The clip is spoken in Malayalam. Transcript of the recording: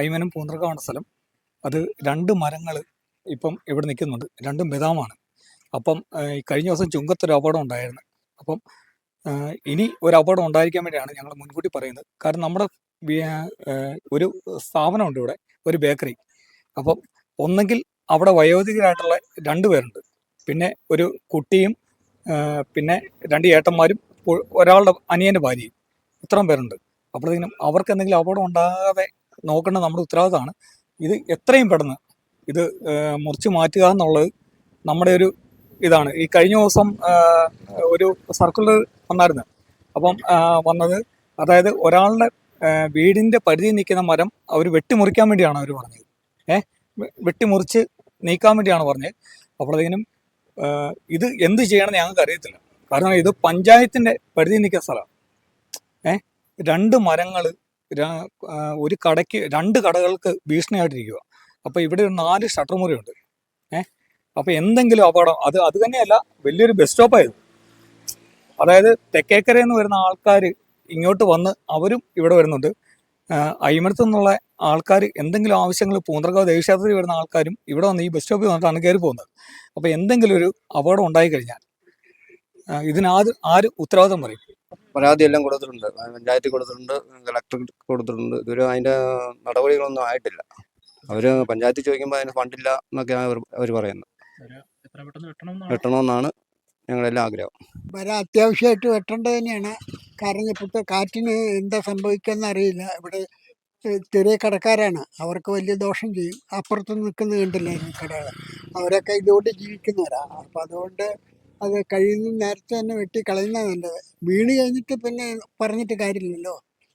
അയ്മനം പൂന്തറക്കാണ് സ്ഥലം. അത് രണ്ട് മരങ്ങൾ ഇപ്പം ഇവിടെ നിൽക്കുന്നുണ്ട്. രണ്ടും ബദാമാണ് അപ്പം കഴിഞ്ഞ ദിവസം ചുങ്കത്തൊരു അപകടം ഉണ്ടായിരുന്നു. അപ്പം ഇനി ഒരു അപകടം ഉണ്ടായിരിക്കാൻ വേണ്ടിയാണ് ഞങ്ങൾ മുൻകൂട്ടി പറയുന്നത്. കാരണം നമ്മുടെ ഒരു സ്ഥാപനമുണ്ട് ഇവിടെ ഒരു ബേക്കറി. അപ്പം ഒന്നെങ്കിൽ അവിടെ വയോധികരായിട്ടുള്ള രണ്ട് പേരുണ്ട്. പിന്നെ ഒരു കുട്ടിയും പിന്നെ രണ്ട് ഏട്ടന്മാരും ഒരാളുടെ അനിയന്റെ ഭാര്യയും. ഇത്രയും പേരുണ്ട്. അപ്പോഴത്തേക്കും അവർക്ക് എന്തെങ്കിലും അപകടം ഉണ്ടാകാതെ നോക്കേണ്ടത് നമ്മുടെ ഉത്തരവാദിത്തമാണ്. ഇത് എത്രയും പെട്ടെന്ന് ഇത് മുറിച്ച് മാറ്റുക എന്നുള്ളത് നമ്മുടെ ഒരു ഇതാണ്. ഈ കഴിഞ്ഞ ദിവസം ഒരു സർക്കുലർ വന്നായിരുന്നു. അപ്പം വന്നത് അതായത് ഒരാളുടെ വീടിന്റെ പരിധി നിൽക്കുന്ന മരം അവർ വെട്ടിമുറിക്കാൻ വേണ്ടിയാണ് അവർ പറഞ്ഞത്. ഏഹ് വെട്ടിമുറിച്ച് നീക്കാൻ വേണ്ടിയാണ് പറഞ്ഞത്. അപ്പോഴത്തേക്കും ഇത് എന്ത് ചെയ്യണമെന്ന് ഞങ്ങൾക്ക് അറിയത്തില്ല. കാരണം ഇത് പഞ്ചായത്തിന്റെ പരിധി നിൽക്കുന്ന സ്ഥലമാണ്. ഏഹ് രണ്ട് മരങ്ങൾ ഒരു കടയ്ക്ക് രണ്ട് കടകൾക്ക് ഭീഷണിയായിട്ടിരിക്കുക അപ്പോൾ ഇവിടെ ഒരു നാല് ഷട്ടർ മുറിയുണ്ട്. ഏഹ് അപ്പോൾ എന്തെങ്കിലും അപകടം അത് അത് തന്നെയല്ല വലിയൊരു ബസ് സ്റ്റോപ്പായത് അതായത് തെക്കേക്കരയിൽ നിന്ന് വരുന്ന ആൾക്കാർ ഇങ്ങോട്ട് വന്ന് അവരും ഇവിടെ വരുന്നുണ്ട്. അയ്മനത്തു നിന്നുള്ള ആൾക്കാർ എന്തെങ്കിലും ആവശ്യങ്ങൾ പൂന്തർക്കാവ് ദേവീക്ഷേത്രത്തിൽ വരുന്ന ആൾക്കാരും ഇവിടെ വന്ന് ഈ ബസ് സ്റ്റോപ്പിൽ വന്നിട്ടാണ് കയറി പോകുന്നത്. അപ്പോൾ എന്തെങ്കിലും ഒരു അപകടം ഉണ്ടായി കഴിഞ്ഞാൽ ആ, ആര് ഉത്തരവാദിത്തം പറയും? പരാതി എല്ലാം കൊടുത്തിട്ടുണ്ട്. പഞ്ചായത്തിൽ കൊടുത്തിട്ടുണ്ട് കളക്ടർ കൊടുത്തിട്ടുണ്ട്. ഇതുവരെ അതിന്റെ നടപടികളൊന്നും ആയിട്ടില്ല. അവർ പഞ്ചായത്തിൽ ചോദിക്കുമ്പോൾ അതിന് ഫണ്ടില്ല എന്നൊക്കെയാണ് അവർ അവർ പറയുന്നത്. എത്ര പെട്ടെന്ന് വെട്ടണം വെട്ടണമെന്നാണ് ഞങ്ങളെല്ലാം ആഗ്രഹം. വരെ അത്യാവശ്യമായിട്ട് വെട്ടേണ്ടത് തന്നെയാണ്. കാരണം ഇപ്പോഴത്തെ കാറ്റിന് എന്താ സംഭവിക്കുക അറിയില്ല. ഇവിടെ ചെറിയ കടക്കാരാണ്. അവർക്ക് വലിയ ദോഷം ചെയ്യും. അപ്പുറത്ത് നിൽക്കുന്ന കണ്ടില്ല ഈ കടകൾ അവരൊക്കെ ഇതുകൊണ്ട് ജീവിക്കുന്നവരാണ് അപ്പം അതുകൊണ്ട് അത് കഴിയുന്ന നേരത്തെ തന്നെ വെട്ടി കളയുന്നതാണ് നല്ലത്. വീണ് കഴിഞ്ഞിട്ട് പിന്നെ പറഞ്ഞിട്ട് കാര്യമില്ലല്ലോ.